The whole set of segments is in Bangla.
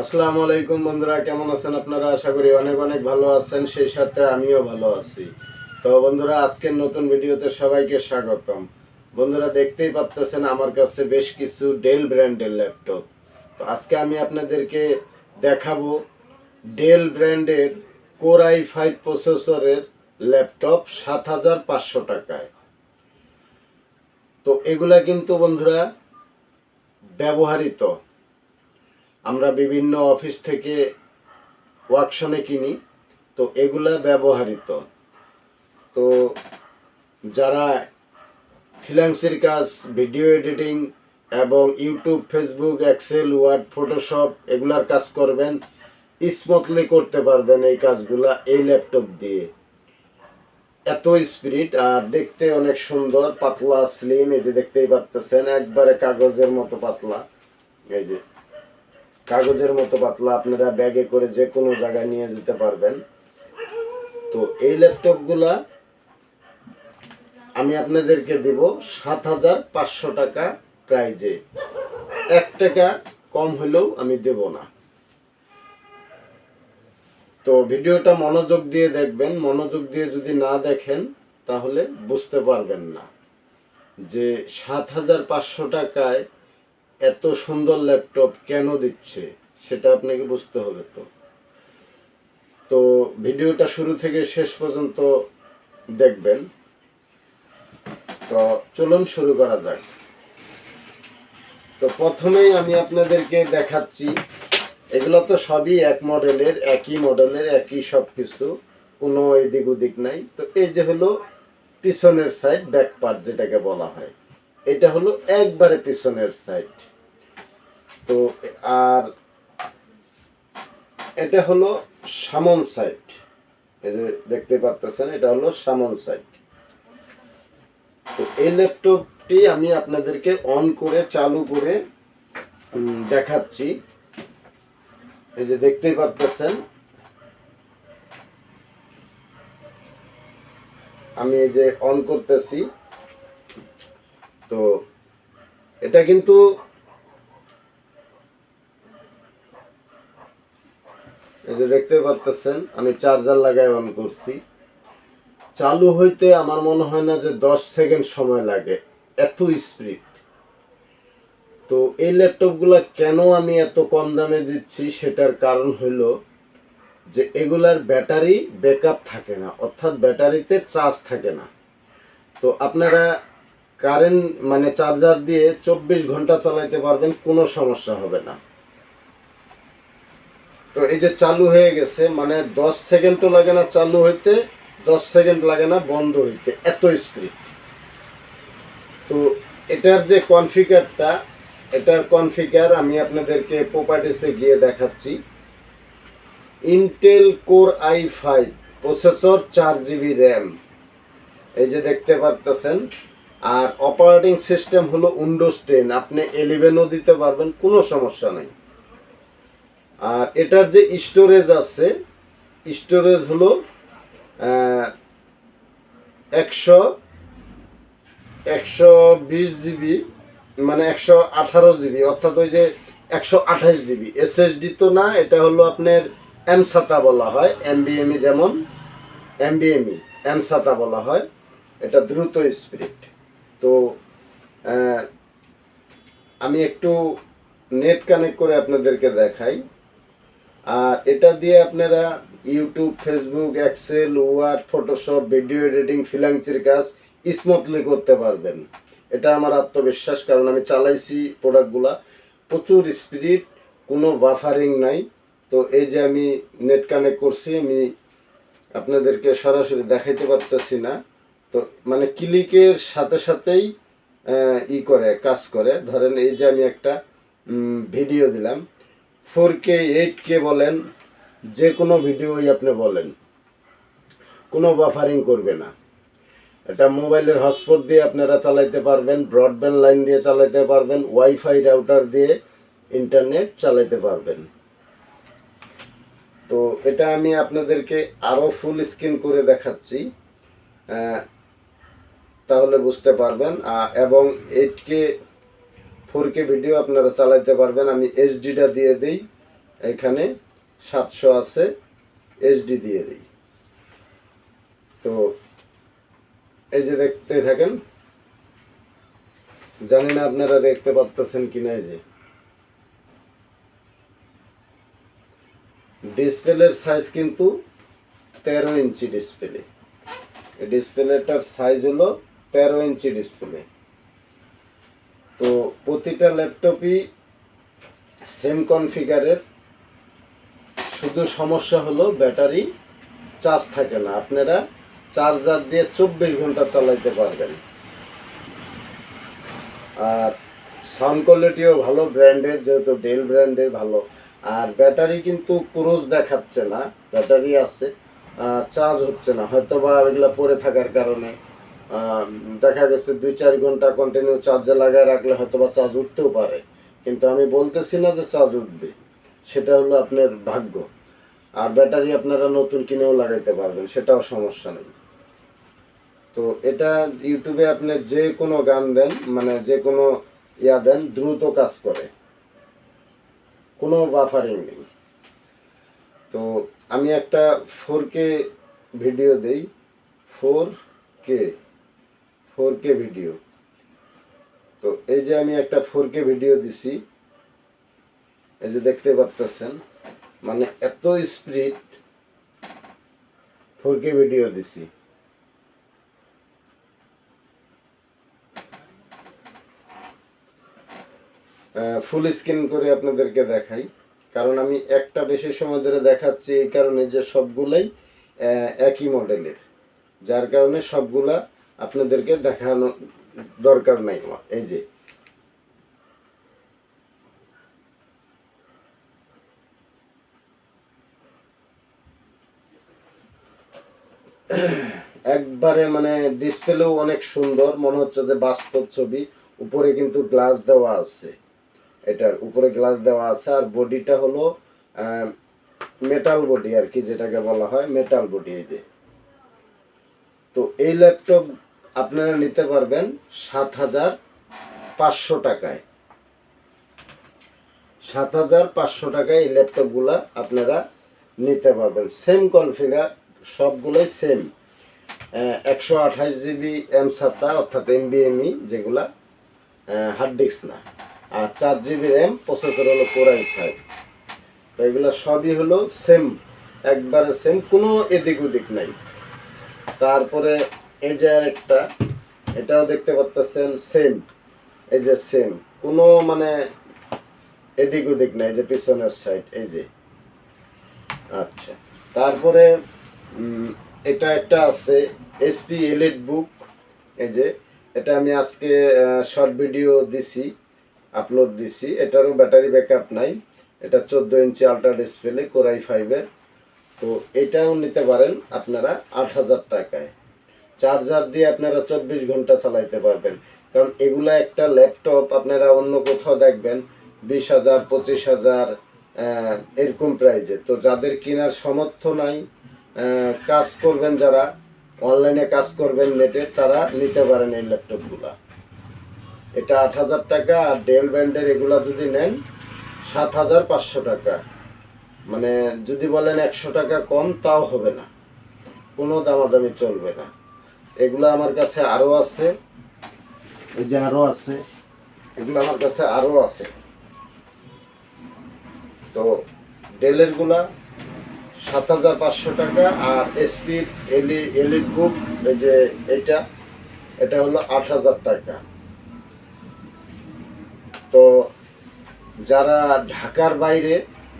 আসসালামু আলাইকুম বন্ধুরা, কেমন আছেন আপনারা? আশা করি অনেক অনেক ভালো আছেন, সেই সাথে আমিও ভালো আছি। তো বন্ধুরা, আজকের নতুন ভিডিওতে সবাইকে স্বাগতম। বন্ধুরা, দেখতেই পাচ্তেছেন আমার কাছে বেশ কিছু ডেল ব্র্যান্ডের ল্যাপটপ তো আজকে আমি আপনাদেরকে দেখাবো ডেল ব্র্যান্ডের কোর আই ফাইভ প্রসেসরের ল্যাপটপ সাত হাজার পাঁচশো টাকায়। তো এগুলা কিন্তু বন্ধুরা ব্যবহারিত আমরা বিভিন্ন অফিস থেকে ওয়ার্কশনে কিনি, তো এগুলা ব্যবহৃত। তো যারা ফ্রিল্যান্সের কাজ, ভিডিও এডিটিং এবং YouTube, Facebook, Excel, Word, Photoshop এগুলার কাজ করবেন, স্মুথলি করতে পারবেন এই কাজগুলা এই ল্যাপটপ দিয়ে। এত স্পিরিট আর দেখতে অনেক সুন্দর, পাতলা স্লিম এই যে দেখতেই পারতেছেন, একবারে কাগজের মতো পাতলা। এই যে কাগজের মতো পাতলা আপনারা ব্যাগে করে যে কোনো জায়গায় নিয়ে যেতে পারবেন। তো এই ল্যাপটপগুলা আমি আপনাদেরকে দেব সাত হাজার পাঁচশো টাকা প্রাইজে। এক টাকা কম হলেও আমি দেব না। তো ভিডিওটা মনোযোগ দিয়ে দেখবেন। মনোযোগ দিয়ে যদি না দেখেন, তাহলে বুঝতে পারবেন না যে সাত হাজার পাঁচশো টাকায় এত সুন্দর ল্যাপটপ কেন দিচ্ছে, সেটা আপনাকে বুঝতে হবে তো। তো ভিডিওটা শুরু থেকে শেষ পর্যন্ত দেখবেন। তো চলুন শুরু করা যাক। তো প্রথমেই আমি আপনাদেরকে দেখাচ্ছি, এগুলো তো সবই এক মডেলের, একই মডেলের, একই সব কিছু কোনো এদিক ওদিক নাই। তো এই যে হলো পিছনের সাইড ব্যাক পার্ট যেটাকে বলা হয়। এটা হলো একবারে পিছনের সাইড তো, আর এটা হলো সামন সাইড এই যে দেখতে পাচ্ছেন এটা হলো সামন সাইড তো এই ল্যাপটপটি আমি আপনাদেরকে অন করে, চালু করে দেখাচ্ছি। এই যে দেখতেই পারতেছেন। আমি এই যে অন করতেছি। তো এটা কিন্তু এই যে দেখতে পারতেছেন, আমি চার্জার লাগাই অন করছি। চালু হইতে আমার মনে হয় না যে দশ সেকেন্ড সময় লাগে, এত স্পিড তো এই ল্যাপটপগুলো কেন আমি এত কম দামে দিচ্ছি? সেটার কারণ হলো যে এগুলার ব্যাটারি ব্যাকআপ থাকে না, অর্থাৎ ব্যাটারিতে চার্জ থাকে না। তো আপনারা কারেন্ট মানে চার্জার দিয়ে চব্বিশ ঘণ্টা চালাইতে পারবেন, কোনো সমস্যা হবে না। তো এই যে চালু হয়ে গেছে মানে দশ সেকেন্ডও লাগে না চালু হইতে, দশ সেকেন্ড লাগে না বন্ধ হইতে, এত স্পিড তো এটার যে কনফিগারটা এটার কনফিগার আমি আপনাদেরকে প্রপার্টিসে গিয়ে দেখাচ্ছি। Intel core I five processor চার জিবি র্যাম এই যে দেখতে পারতেছেন আর অপারেটিং সিস্টেম হলো উইন্ডোজ টেন আপনি এলিভেনও দিতে পারবেন, কোনো সমস্যা নেই। আর এটার যে স্টোরেজ আছে স্টোরেজ হলো একশো একশো বিশ জিবি মানে একশো আঠারো জিবি, অর্থাৎ ওই যে একশো আঠাশ জিবি। এসএসডি তো না, এটা হলো আপনার এম সাতা বলা হয় এমবিএমই যেমন এমবিএমই এম সাতা বলা হয়, এটা দ্রুত স্পিরিট তো আমি একটু নেট কানেক্ট করে আপনাদেরকে দেখাই। আর এটা দিয়ে আপনারা YouTube Facebook Excel Word Photoshop video editing ফ্রিল্যান্সের কাজ স্মুথলি করতে পারবেন। এটা আমার আত্মবিশ্বাস, কারণ আমি চালাইছি প্রোডাক্টগুলা প্রচুর স্পিড কোনো বাফারিং নাই। তো এই যে আমি নেট কানেক্ট করছি, আমি আপনাদেরকে সরাসরি দেখাইতে পারতেছি না। তো মানে ক্লিকের সাথে সাথেই ই করে, কাজ করে। ধরেন এই যে আমি একটা ভিডিও দিলাম। ফোর কে এইট কে বলেন, যে কোনো ভিডিওই আপনি বলেন। কোনো বাফারিং করবে না। এটা মোবাইলের হটস্পট দিয়ে আপনারা চালাইতে পারবেন ব্রডব্যান্ড লাইন দিয়ে চালাইতে পারবেন ওয়াইফাই রাউটার দিয়ে ইন্টারনেট চালাইতে পারবেন। তো এটা আমি আপনাদেরকে আরও ফুল স্ক্রিন করে দেখাচ্ছি। তাহলে বুঝতে পারবেন এবং eight K four K video আপনারা চালাইতে পারবেন। আমি এইচডিটা দিয়ে দিই, এখানে সাতশো আছে এইচডি দিয়ে দিই। তো এই যে দেখতে থাকেন, জানি না আপনারা দেখতে পাচ্ছেন কিনা এই যে। ডিসপ্লের সাইজ কিন্তু তেরো ইঞ্চি ডিসপ্লে ডিসপ্লেটার সাইজ হলো তেরো ইঞ্চি ডিসপ্লে তো প্রতিটা ল্যাপটপই সেম কনফিগারের শুধু সমস্যা হলো ব্যাটারি চার্জ থাকে না। আপনারা চার্জার দিয়ে চব্বিশ ঘণ্টা চালাইতে পারবেন। আর সাউন্ড কোয়ালিটিও ভালো ব্র্যান্ডের যেহেতু ডেল ব্র্যান্ডের ভালো। আর ব্যাটারি কিন্তু ক্রুজ দেখাচ্ছে না, ব্যাটারি আছে। চার্জ হচ্ছে না। হয়তো বা এগুলো পরে থাকার কারণে দেখা গেছে দুই চার ঘণ্টা কন্টিনিউ চার্জে লাগায় রাখলে হয়তো বা চার্জ উঠতেও পারে। কিন্তু আমি বলতেছি না যে চার্জ উঠবে, সেটা হলো আপনার ভাগ্য। আর ব্যাটারি আপনারা নতুন কিনেও লাগাইতে পারবেন, সেটাও সমস্যা নেই। তো এটা ইউটিউবে আপনি যে কোনো গান দেন মানে যে কোনো ইয়া দেন, দ্রুত কাজ করে। কোনো বাফারিং নেই। তো আমি একটা ফোর কে ভিডিও দেই। Four K four K video. তো এই যে আমি একটা ফোর কে ভিডিও দিছি, এই যে দেখতে পাচ্ছেন মানে এত স্পিড ফোর কে ভিডিও দিছি। ফুল স্ক্রিন করে আপনাদেরকে দেখাই, কারণ আমি একটা বেশি সময় ধরে দেখাচ্ছি এই কারণে যে সবগুলাই একই মডেলের যার কারণে সবগুলা আপনাদেরকে দেখানো দরকার নাই। আমার এই যে। একবারে মানে ডিসপ্লেও অনেক সুন্দর, মনে হচ্ছে যে বাস্তব ছবি। উপরে কিন্তু গ্লাস দেওয়া আছে। এটার উপরে গ্লাস দেওয়া আছে আর বডিটা হলো মেটাল বডি আর কি যেটাকে বলা হয় মেটাল বডি এই যে। তো এই ল্যাপটপ আপনারা নিতে পারবেন সাত হাজার পাঁচশো টাকায়। সাত হাজার পাঁচশো টাকায় এই ল্যাপটপগুলা আপনারা নিতে পারবেন। সেম কনফিগার সবগুলোই সেম একশো আঠাশ জিবি এম সাতা অর্থাৎ এম এমবিএমই যেগুলা হার্ড ডিস্ক না। আর চার জিবি র্যাম প্রসেসর হলো কোর আই ফাইভ তো এগুলো সবই হলো সেম একবারে সেম কোনো এদিক ওদিক নাই। তারপরে এই যে একটা এটাও দেখতে পাচ্ছেন সেম এই যে সেম কোনো মানে এদিক ওদিক নাই, এই যে পিছনের সাইড এই যে। আচ্ছা তারপরে এটা একটা আছে এসপি এলিট বুক এই যে, এটা আমি আজকে শর্ট ভিডিও দিছি আপলোড দিছি, এটারও ব্যাটারি ব্যাকআপ নাই, এটা চোদ্দ ইঞ্চি আলট্রা ডিসপ্লে কোরাই ফাইভের তো এটাও নিতে পারেন আপনারা আট হাজার টাকায়। চার্জার দিয়ে আপনারা চব্বিশ ঘণ্টা চালাইতে পারবেন। কারণ এগুলা একটা ল্যাপটপ আপনারা অন্য কোথাও দেখবেন, বিশ হাজার, পঁচিশ হাজার এরকম প্রাইজে তো যাদের কেনার সামর্থ্য নাই কাজ করবেন যারা অনলাইনে কাজ করবেন নেটে, তারা নিতে পারেন এই ল্যাপটপগুলা এটা আট হাজার টাকা, আর ডেল ব্র্যান্ডের এগুলা যদি নেন, সাত হাজার পাঁচশো টাকা। মানে যদি বলেন একশো টাকা কম, তাও হবে না। কোনো দামাদামি চলবে না। এগুলো আমার কাছে আরও আছে। এই যে আরও আছে, এগুলো আমার কাছে আরও আছে। তো ডেলেরগুলা সাত হাজার পাঁচশো টাকা আর এসপির এলি, এলিট বুক, এই যে এটা এটা হলো আট হাজার টাকা। তো যারা ঢাকার বাইরে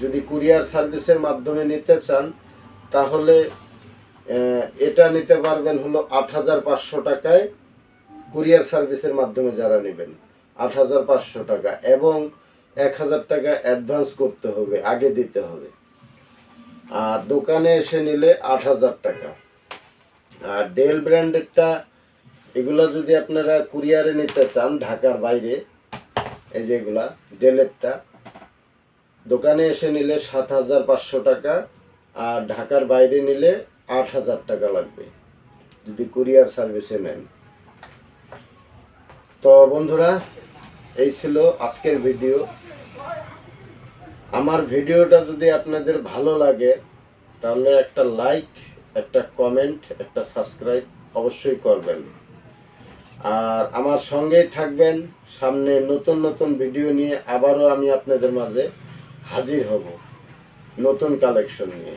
যদি কুরিয়ার সার্ভিসের মাধ্যমে নিতে চান, তাহলে এটা নিতে পারবেন হলো আট হাজার পাঁচশো টাকায় কুরিয়ার সার্ভিসের মাধ্যমে যারা নেবেন। আট হাজার পাঁচশো টাকা এবং এক হাজার টাকা অ্যাডভান্স করতে হবে, আগে দিতে হবে। আর দোকানে এসে নিলে আট হাজার টাকা। আর ডেল ব্র্যান্ডেরটা এগুলো যদি আপনারা কুরিয়ারে নিতে চান ঢাকার বাইরে, এই যেগুলা ডেলেরটা, দোকানে এসে নিলে সাত হাজার পাঁচশো টাকা, আর ঢাকার বাইরে নিলে আট হাজার টাকা লাগবে। যদি কুরিয়ার সার্ভিসে নেন। তো বন্ধুরা, এই ছিল আজকের ভিডিও। আমার ভিডিওটা যদি আপনাদের ভালো লাগে, তাহলে একটা লাইক, একটা কমেন্ট, একটা সাবস্ক্রাইব অবশ্যই করবেন। আর আমার সঙ্গেই থাকবেন। সামনে নতুন নতুন ভিডিও নিয়ে আবারও আমি আপনাদের মাঝে হাজির হব। নতুন কালেকশন নিয়ে।